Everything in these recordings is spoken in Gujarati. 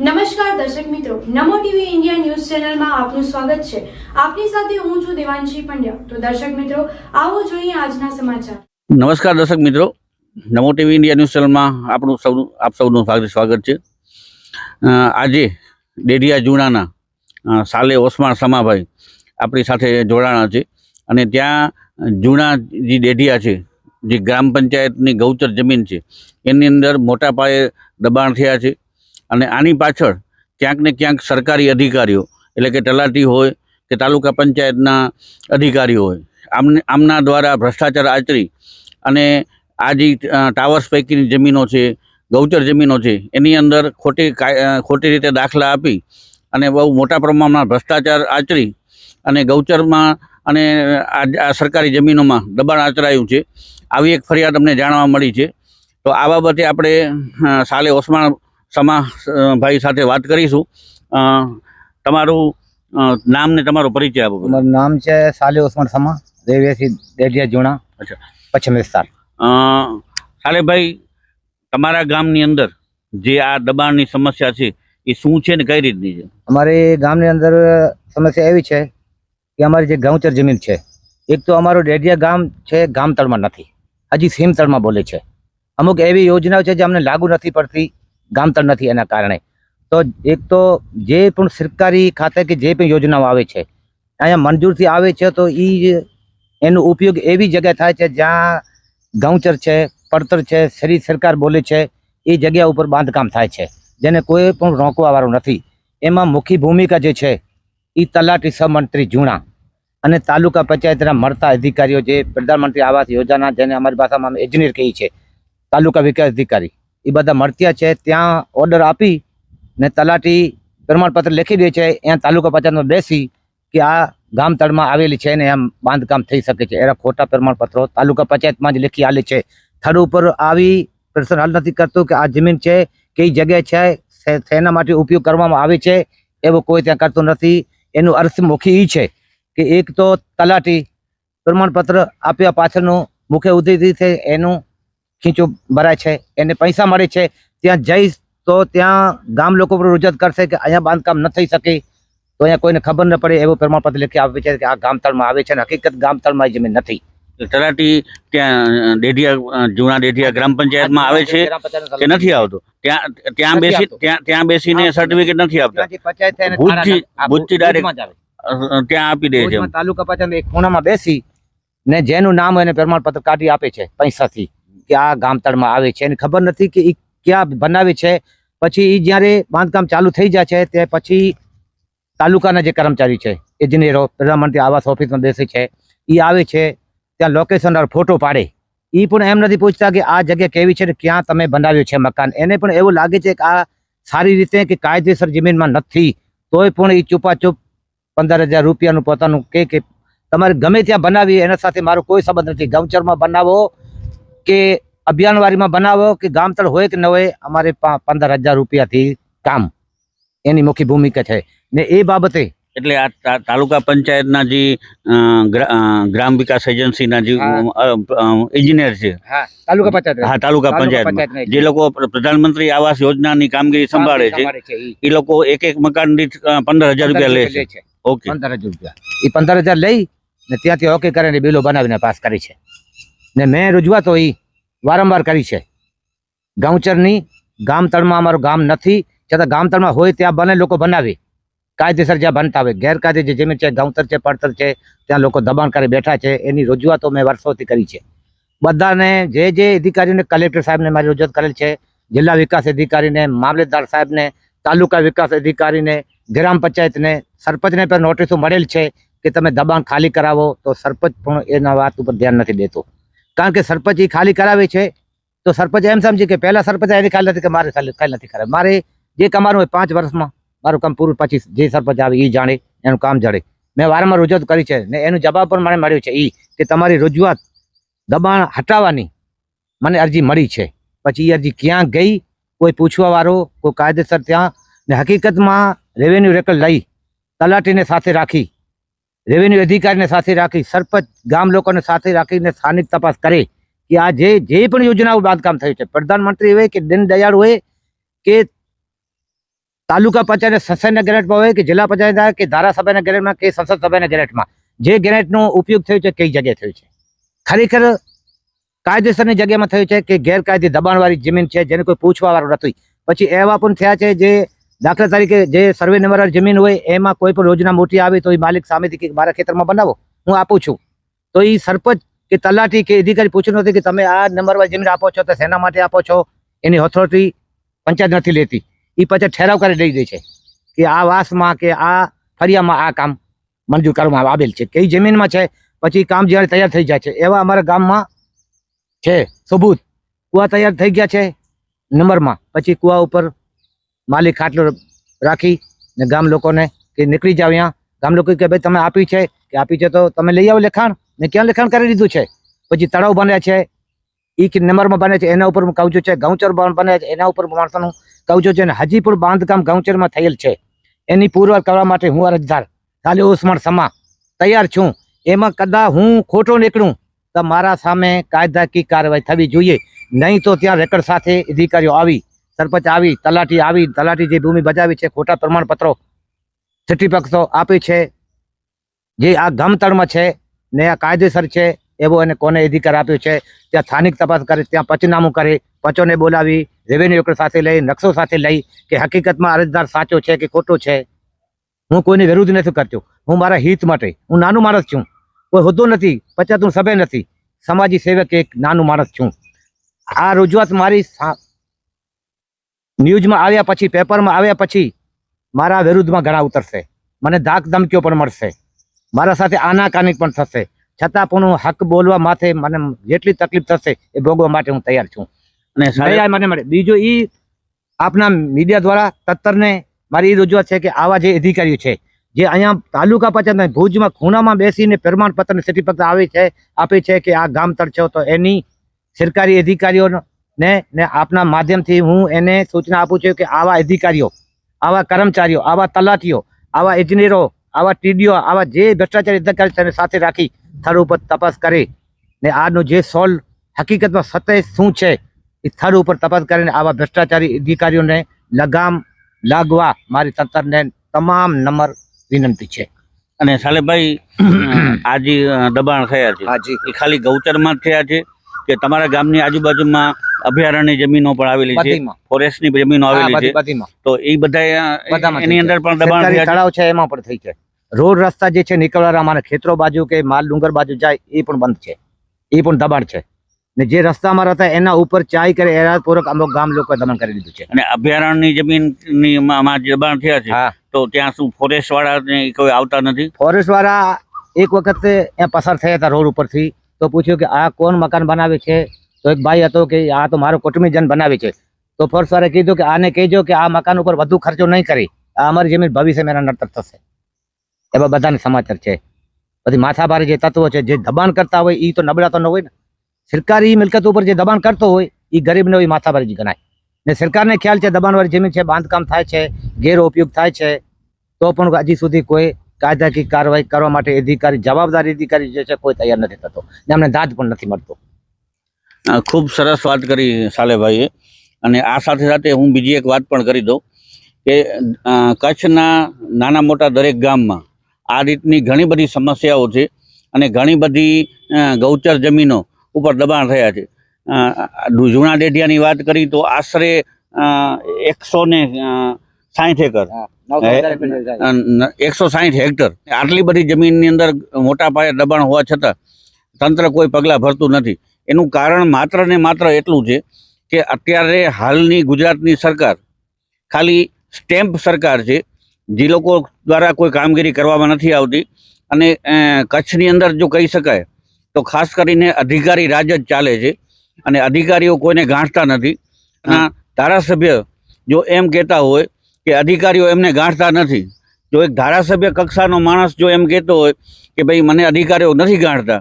નમસ્કાર દર્શક મિત્રો, નમો ટીવી ઇન્ડિયા ન્યૂઝ ચેનલમાં આપનું સ્વાગત છે. આપની સાથે હું છું દેવાંશી પંડ્યા. તો દર્શક મિત્રો, આવો જોઈએ આજના સમાચાર. નમસ્કાર દર્શક મિત્રો, નમો ટીવી ઇન્ડિયા ન્યૂઝ ચેનલમાં આપણું સૌનું આપ સૌનું સ્વાગત છે. આજે ડેડિયા જૂણાના સાલે ઓસમાણ સમાભાઈ આપણી સાથે જોડાણા છે. અને ત્યાં જૂણા જે ડેઢિયા છે, જે ગ્રામ પંચાયતની ગૌચર જમીન છે, એની અંદર મોટા પાયે દબાણ થયા છે. અને આની પાછળ ક્યાંક ને ક્યાંક સરકારી અધિકારીઓ, એટલે કે તલાટી હોય, કે તાલુકા પંચાયતના અધિકારીઓ હોય. આમને, આમના દ્વારા ભ્રષ્ટાચાર આચરી અને આ જે ટાવર્સ પૈકીની જમીનો છે, ગૌચર જમીનો છે, એની અંદર ખોટી ખોટી રીતે દાખલા આપી અને બહુ મોટા પ્રમાણમાં ભ્રષ્ટાચાર આચરી અને ગૌચરમાં અને આ સરકારી જમીનોમાં દબાણ આચરાયું છે. આવી એક ફરિયાદ અમને જાણવા મળી છે. તો આ બાબતે આપણે સાલે ઓસમાણ સમા ભાઈ સાથે વાત કરીશું. તમારું નામ ને તમારો પરિચય આપો મારું નામ છે સાલે ઓસમાન સમા દેવ્યાસી દેઢિયા જૂણા અચ્છા. પશ્ચિમ વિસ્તાર. સાલેભાઈ તમારા ગામની અંદર જે આ દબાણની સમસ્યા છે એ શું છે ને કઈ રીતની છે? અમારી ગામની અંદર સમસ્યા એવી છે કે અમારી જે ગૌચર જમીન છે એક તો અમારું ડેડિયા ગામ છે ગામતળમાં નથી. હજી સીમતળમાં બોલે છે. અમુક એવી યોજનાઓ છે જે અમને લાગુ નથી પડતી ગામતળ નથી એના કારણે. તો એક તો જે પણ સરકારી ખાતે કે જે પણ યોજનાઓ આવે છે, અહીંયા મંજૂરથી આવે છે, તો એ એનો ઉપયોગ એવી જગ્યાએ થાય છે જ્યાં ગૌચર છે, પડતર છે, શરી સરકાર બોલે છે, એ જગ્યા ઉપર બાંધકામ થાય છે, જેને કોઈ પણ રોકવાવાળું નથી. એમાં મુખ્ય ભૂમિકા જે છે એ તલાટી સહમંત્રી જૂણા અને તાલુકા પંચાયતના મળતા અધિકારીઓ જે પ્રધાનમંત્રી આવાસ યોજના જેને અમારી ભાષામાં એન્જિનિયર કહીએ છીએ તાલુકા વિકાસ અધિકારી. એ બધા મળત્યા છે. ત્યાં ઓર્ડર આપી ને તલાટી પ્રમાણપત્ર લખી દે છે. ત્યાં તાલુકા પંચાયતમાં બેસી કે આ ગામ તળમાં આવેલી છે ને એમ બાંધકામ થઈ શકે છે. એના ખોટા પ્રમાણપત્રો તાલુકા પંચાયતમાં જ લખી આલે છે. થડ ઉપર આવી પ્રશ્ન હલ નથી કરતું કે આ જમીન છે, કઈ જગ્યાએ છે શેના માટે ઉપયોગ કરવામાં આવે છે એવો કોઈ ત્યાં કરતું નથી. એનું અર્થ મુખ્ય એ છે કે એક તો તલાટી પ્રમાણપત્ર આપ્યા પાછળનું મુખ્ય ઉદ્દેશ છે એનું ખીચું ભરાય છે એને પૈસા મળે છે ત્યાં જઈશ તો ત્યાં ગામ લોકો પણ રજૂઆત કરશે કે અહીંયા બાંધકામ ન થઈ શકે. તો અહીંયા કોઈને ખબર ન પડે એવું પ્રમાણપત્ર લખી આપે છે કે આ ગામતળમાં આવે છે અને હકીકત ગામતળમાં જમીન નથી. તલાટી ત્યાં ડેઢિયા જૂના ડેઢિયા ગ્રામ પંચાયતમાં આવે છે કે નથી આવતો? ત્યાં ત્યાં બેસી ત્યાં ત્યાં બેસીને. સર્ટિફિકેટ નથી આપતા. ભૂજથી આવે. અ, ત્યાં આપી દે છે તાલુકા પંચાયત એક ખૂણામાં બેસી ને જેનું નામ એને પ્રમાણપત્ર કાઢી આપે છે પૈસાથી. કે આ ગામતળમાં આવે છે એને ખબર નથી કે એ ક્યાં બનાવે છે. પછી એ જ્યારે બાંધકામ ચાલુ થઈ જાય છે, તે પછી તાલુકાના જે કર્મચારી છે એન્જિનિયરો પ્રધાનમંત્રી આવાસ ઓફિસમાં બેસે છે એ આવે છે, ત્યાં લોકેશન ફોટો પાડે. એ પણ એમ નથી પૂછતા કે આ જગ્યા કેવી છે ને ક્યાં તમે બનાવ્યું છે મકાન. એને પણ એવું લાગે છે કે આ સારી રીતે કે કાયદેસર જમીનમાં નથી. તોય પણ એ ચૂપાચૂપ પંદર હજાર રૂપિયાનું પોતાનું કે તમારે ગમે ત્યાં બનાવી એના સાથે મારો કોઈ સંબંધ નથી. ગૌચરમાં બનાવો કે અભિયાનવારીમાં બનાવો કે ગામતળ હોય કે ન હોય અમારે પા- પંદર હજાર રૂપિયાથી કામ એની મુખ્ય ભૂમિકા છે. ને એ બાબતે એટલે આ તાલુકા પંચાયતના જે ગ્રામ વિકાસ એજન્સીના જે એન્જિનિયર છે. હા તાલુકા પંચાયત હા તાલુકા પંચાયતમાં. જે લોકો પ્રધાનમંત્રી આવાસ યોજનાની કામગીરી સંભાળે છે એ લોકો એક એક મકાન દીઠ પંદર હજાર રૂપિયા લે છે. ઓકે. પંદર હજાર રૂપિયા. એ પંદર હજાર લઈ ને ત્યાંથી ઓકે કરીને બિલો બનાવીને પાસ કરી છે. ને મેં રજૂઆતો એ વારંવાર કરી છે. ગામચરની ગામતળમાં અમારું ગામ નથી, છતાં ગામતળમાં હોય ત્યાં બને લોકો બનાવે. કાયદેસર જ્યાં બનતા હોય, ગેરકાયદે જે જમીન છે ગાઉતર છે, પડતર છે, ત્યાં લોકો દબાણ કરી બેઠા છે, એની રજૂઆતો મેં વર્ષોથી કરી છે. બધાને જે જે અધિકારીને કલેક્ટર સાહેબને મારી રજૂઆત કરેલ છે, જિલ્લા વિકાસ અધિકારીને મામલેદાર સાહેબને, તાલુકા વિકાસ અધિકારીને, ગ્રામ પંચાયતને, સરપંચને પણ નોટિસો મળેલ છે કે તમે દબાણ ખાલી કરાવો તો સરપંચ પણ એના વાત ઉપર ધ્યાન નથી દેતો. કારણ કે સરપંચ એ ખાલી કરાવે છે, તો સરપંચ એમ સમજે કે પહેલા સરપંચ એની ખાલી નથી, કે મારે ખાલી ખાલી નથી કરાવે. મારે જે કમાનું હોય પાંચ વર્ષમાં, મારું કામ પૂરું, પછી જે સરપંચ આવે એ જાણે, એનું કામ જાણે મેં વારંવાર રજૂઆત કરી છે ને એનું જવાબ પણ મને મળ્યો છે એ કે તમારી રજૂઆત દબાણ હટાવવાની મને અરજી મળી છે. પછી એ અરજી ક્યાં ગઈ, કોઈ પૂછવાવાળો કોઈ કાયદેસર ત્યાં, ને હકીકતમાં રેવન્યુ રેકર્ડ લઈ, તલાટીને સાથે રાખી રેવન્યુ અધિકારીને સાથે રાખી, સરપંચ, ગામ લોકોને સાથે રાખીને સ્થાનિક તપાસ કરે કે આ જે જે પણ યોજનાઓ બાંધકામ થયું છે. પ્રધાનમંત્રી હોય કે દીનદયાળ હોય કે તાલુકા પંચાયત સંસદના ગેરેટમાં હોય કે જિલ્લા પંચાયત કે ધારાસભાના ગેરેટમાં કે સંસદ સભાના ગેરેટમાં, જે ગેરેટનો ઉપયોગ થયો છે, કઈ જગ્યાએ થયો છે? ખરેખર કાયદેસરની જગ્યામાં થયું છે કે ગેરકાયદે દબાણવાળી જમીન છે, જેને કોઈ પૂછવાવાળું નથી. પછી એવા પણ થયા છે જે દાખલા તરીકે જે સર્વે નંબર જમીન હોય, એમાં કોઈ પણ યોજના મોટી આવે તો એ માલિક સામેથી કે મારા ખેતરમાં બનાવો, હું આપું છું. તો એ સરપંચ કે તલાટી કે અધિકારી પૂછ્યું નથી કે તમે આ નંબરવાળી જમીન આપો છો તો શેના માટે આપો છો? એની ઓથોરિટી પંચાયત નથી લેતી. એ પછી ઠેરાવ કરી દઈ દે છે કે આ વાસમાં કે આ ફરિયામાં આ કામ મંજૂર કરવામાં આવેલ છે કઈ જમીનમાં છે, પછી કામ જ્યારે તૈયાર થઈ જાય છે. એવા અમારા ગામમાં છે સબૂત કુવા તૈયાર થઈ ગયા છે નંબરમાં. પછી કુવા ઉપર માલિક ખાટલો રાખી ને ગામ લોકોને કે નીકળી જાવ અહીંયા. ગામ લોકો કે, ભાઈ, તમે આપી છે. કે, આપી છે તો તમે લઈ આવો લેખાણ. ને ક્યાં લેખાણ કરી દીધું છે? પછી તળાવ બને છે. એ કે નંબરમાં બને છે. એના ઉપર કવચો છે. ગૌચર બન- છે. એના ઉપર માણસોનું કવચો છે. ને હજી પણ બાંધકામ ગૌચરમાં થયેલ છે. એની પુરવાર કરવા માટે હું અરજદાર. ખાલી ઉસ્માન સમા તૈયાર છું. એમાં કદાચ હું ખોટો નીકળું તો મારા સામે કાયદાકીય કાર્યવાહી થવી જોઈએ. નહીં તો ત્યાં રેકર્ડ સાથે અધિકારીઓ આવી સરપંચ આવી, તલાટી આવી, તલાટી જે ભૂમિ બજાવી છે, ખોટા પ્રમાણપત્રો સર્ટિફિકેટો આપી છે. જે આ ગમતળમાં છે ને આ કાયદેસર છે, એવો એને કોને અધિકાર આપ્યો છે? ત્યાં સ્થાનિક તપાસ કરે, ત્યાં પચનામું કરે, પચોને બોલાવી રેવન્યુ રેકર્ડ સાથે લઈ, નકશો સાથે લઈ કે હકીકતમાં અરજદાર સાચો છે કે ખોટો છે? હું કોઈની વિરુદ્ધ નથી કરતો. હું મારા હિત માટે, હું નાનું માણસ છું. કોઈ હોદ્દો નથી પચાતું સભ્ય નથી. સમાજી સેવક એક નાનું માણસ છું. આ રજૂઆત મારી ન્યૂઝમાં આવ્યા પછી પેપરમાં આવ્યા પછી મારા વિરુદ્ધમાં ઘણા ઉતરશે. મને ધાક ધમકીઓ પણ મળશે. મારા સાથે આનાકાની પણ થશે. છતાં પણ હું હક બોલવા માથે મને જેટલી તકલીફ થશે એ ભોગવા માટે હું તૈયાર છું. અને મને મળે. બીજું એ આપના મીડિયા દ્વારા તત્તરને મારી એ રજૂઆત છે કે આવા જે અધિકારીઓ છે જે અહીંયા તાલુકા પંચાયત ભુજમાં ખૂણામાં બેસીને પ્રમાણપત્ર સર્ટિફિકેટ આવે છે આપે છે કે આ ગામ તળ છે તો એની સરકારી અધિકારીઓને ને ને આપના માધ્યમથી હું એને સૂચના આપું છું કે આવા અધિકારીઓ આવા કર્મચારીઓ આવા તલાટીઓ આવા એન્જિનિયરો આવા ટીડીઓ આવા જે ભ્રષ્ટાચાર અધિકારી સાથે રાખી સ્થળ ઉપર તપાસ કરે ને આનું જે સોલ્વ હકીકતમાં સત્ય શું છે એ સ્થળ ઉપર તપાસ કરીને આવા ભ્રષ્ટાચારી અધિકારીઓને લગામ લાગવા મારી તંત્રને તમામ નંબર વિનંતી છે. અને સાલેભાઈ આજે દબાણ થયા છે હાજી એ ખાલી ગૌચરમાં થયા છે કે તમારા ગામની આજુબાજુમાં અભયારણ્ય જમીનો પણ આવેલી છે ફોરેસ્ટની જમીનો આવેલી છે. તો એ બધા એની અંદર પણ દબાણ તળાવ છે એમાં પણ થઈ છે રોડ રસ્તા જે છે નીકળવાના અમારે ખેતરો બાજુ કે માલ ડુંગર બાજુ જાય એ પણ બંધ છે. એ પણ દબાણ છે. ને જે રસ્તામાં રહેતા એના ઉપર ચાય કરે એરાદપૂર્વક અમુક ગામ લોકો દમન કરી દીધું છે. અને અભયારણ્યની જમીનની માં માં દબાણ થયા છે તો ત્યાં શું ફોરેસ્ટ વાળા કોઈ આવતા નથી? ફોરેસ્ટ વાળા એક વખત પસાર થયા હતા રોડ ઉપરથી તો પૂછ્યું કે આ કોણ મકાન બનાવે છે? તો એક ભાઈ હતો કે આ તો મારો કુટુંબીજન બનાવે છે. તો ફોરેસ્ટ વાળાએ કીધું કે આને કહેજો કે આ મકાન ઉપર વધુ ખર્ચો નહીં કરી. આ અમારી જમીન ભવિષ્ય મેરા નડતર થશે. એવા બધાને સમાચાર છે. પછી માથાભારે જે તત્વો છે, જે દબાણ કરતા હોય એ તો નબળા તો ન હોય ને. સરકારી મિલકત ઉપર જે દબાણ કરતો હોય એ ગરીબને હોય માથાભારે ગણાય. ને સરકારને ખ્યાલ છે, દબાણવાળી જમીન છે, બાંધકામ થાય છે ગેરઉપયોગ થાય છે. તો પણ હજી સુધી કોઈ કાયદાકીય કાર્યવાહી કરવા માટે અધિકારી, જવાબદારી અધિકારી જે છે, કોઈ તૈયાર નથી થતો. ને અમને દાદ પણ નથી મળતો. ખૂબ સરસ વાત કરી સાલેભાઈએ અને આ સાથે સાથે હું બીજી એક વાત પણ કરી દઉં કે કચ્છના નાના મોટા દરેક ગામમાં આ રીતની ઘણી બધી સમસ્યાઓ છે અને ઘણી બધી ગૌચર જમીનો ઉપર દબાણ થયા છે. જૂના ડેઢિયાની વાત કરી તો આશરે એકસો ને સાઠ એકર. એકસો સાઠ હેક્ટર. આટલી બધી જમીનની અંદર મોટા પાયે દબાણ હોવા છતાં તંત્ર કોઈ પગલાં ભરતું નથી. એનું કારણ માત્ર ને માત્ર એટલું છે કે અત્યારે હાલની ગુજરાતની સરકાર ખાલી સ્ટેમ્પ સરકાર છે. જે લોકો દ્વારા કોઈ કામગીરી કરવામાં નથી આવતી અને કચ્છની અંદર જો કહી શકાય તો ખાસ કરીને અધિકારી રાજ જ ચાલે છે અને અધિકારીઓ કોઈને ગાંઠતા નથી. ધારાસભ્ય જો એમ કહેતા હોય કે અધિકારીઓ એમને ગાંઠતા નથી જો એક ધારાસભ્ય કક્ષાનો માણસ જો એમ કહેતો હોય કે ભાઈ મને અધિકારીઓ નથી ગાંઠતા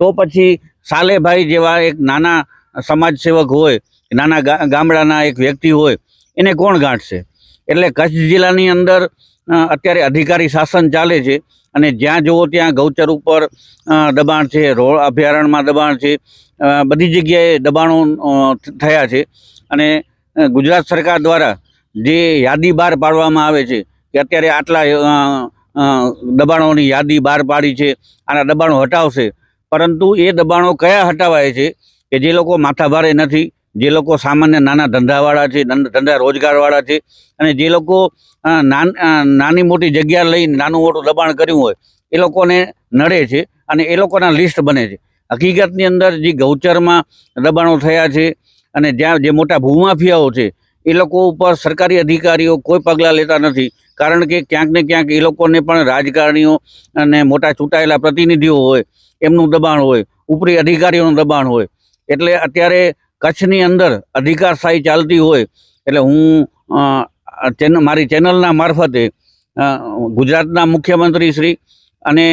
તો પછી સાલેભાઈ જેવા એક નાના સમાજ સેવક હોય, નાના ગામડાના એક વ્યક્તિ હોય, એને કોણ ગાંઠશે? એટલે કચ્છ જિલ્લાની અંદર અત્યારે અધિકારી શાસન ચાલે છે અને જ્યાં જુઓ ત્યાં ગૌચર ઉપર દબાણ છે, રોડ અભયારણ્યમાં દબાણ છે બધી જગ્યાએ દબાણો થયા છે. અને ગુજરાત સરકાર દ્વારા જે યાદી બહાર પાડવામાં આવે છે કે અત્યારે આટલા દબાણોની યાદી બહાર પાડી છે, આના દબાણો હટાવશે પરંતુ એ દબાણો કયા હટાવાય છે કે જે લોકો માથાભારે નથી, જે લોકો સામાન્ય નાના ધંધાવાળા છે, ધંધા રોજગારવાળા છે, અને જે લોકો નાન મોટી જગ્યા લઈને નાનું મોટું દબાણ કર્યું હોય, એ લોકોને નડે છે અને એ લોકોના લિસ્ટ બને છે. હકીકતની અંદર જે ગૌચરમાં દબાણો થયા છે અને જ્યાં જે મોટા ભૂમાફિયાઓ છે, એ લોકો ઉપર સરકારી અધિકારીઓ કોઈ પગલાં લેતા નથી. કારણ કે ક્યાંક ને ક્યાંક એ લોકોને પણ રાજકારણીઓ અને મોટા ચૂંટાયેલા પ્રતિનિધિઓ હોય, એમનું દબાણ હોય, ઉપરી અધિકારીઓનું દબાણ હોય. એટલે અત્યારે કચ્છની અંદર અધિકારશાહી ચાલતી હોય, એટલે હું ચેન, મારી ચેનલના મારફતે ગુજરાતના મુખ્યમંત્રી શ્રી અને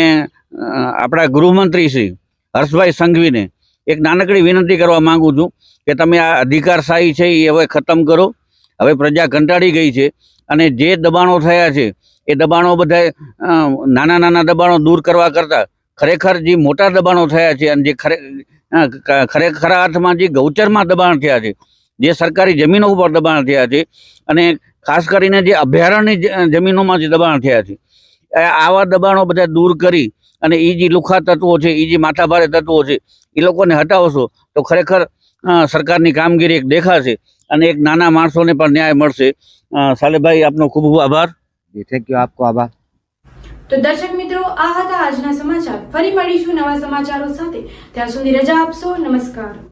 આપણા ગૃહમંત્રી શ્રી હર્ષભાઈ સંઘવીને એક નાનકડી વિનંતી કરવા માંગુ છું કે તમે આ અધિકારશાહી છે એ હવે ખતમ કરો. હવે પ્રજા કંટાળી ગઈ છે. અને જે દબાણો થયા છે, એ દબાણો બધા નાના નાના દબાણો દૂર કરવા કરતાં ખરેખર જે મોટા દબાણો થયા છે અને જે ખરે ખરેખર અર્થમાં જે ગૌચરમાં દબાણ થયા છે, જે સરકારી જમીનો ઉપર દબાણ થયા છે અને ખાસ કરીને જે અભયારણ્ય જમીનોમાં જે દબાણ થયા છે આવા દબાણો બધા દૂર કરી અને એ જે લુખા તત્વો છે એ જે માથાભારે તત્વો છે એ લોકોને હટાવશો તો ખરેખર સરકારની કામગીરી એક દેખાશે અને એક નાના માણસોને પણ ન્યાય મળશે. સાલેભાઈ આપનો ખૂબ ખૂબ આભાર. જી થેન્ક યુ આપકો આભાર. તો દર્શક મિત્રો આ હતા આજના સમાચાર. ફરી મળીશું નવા સમાચારો સાથે. ત્યાં સુધી રજા આપશો. નમસ્કાર.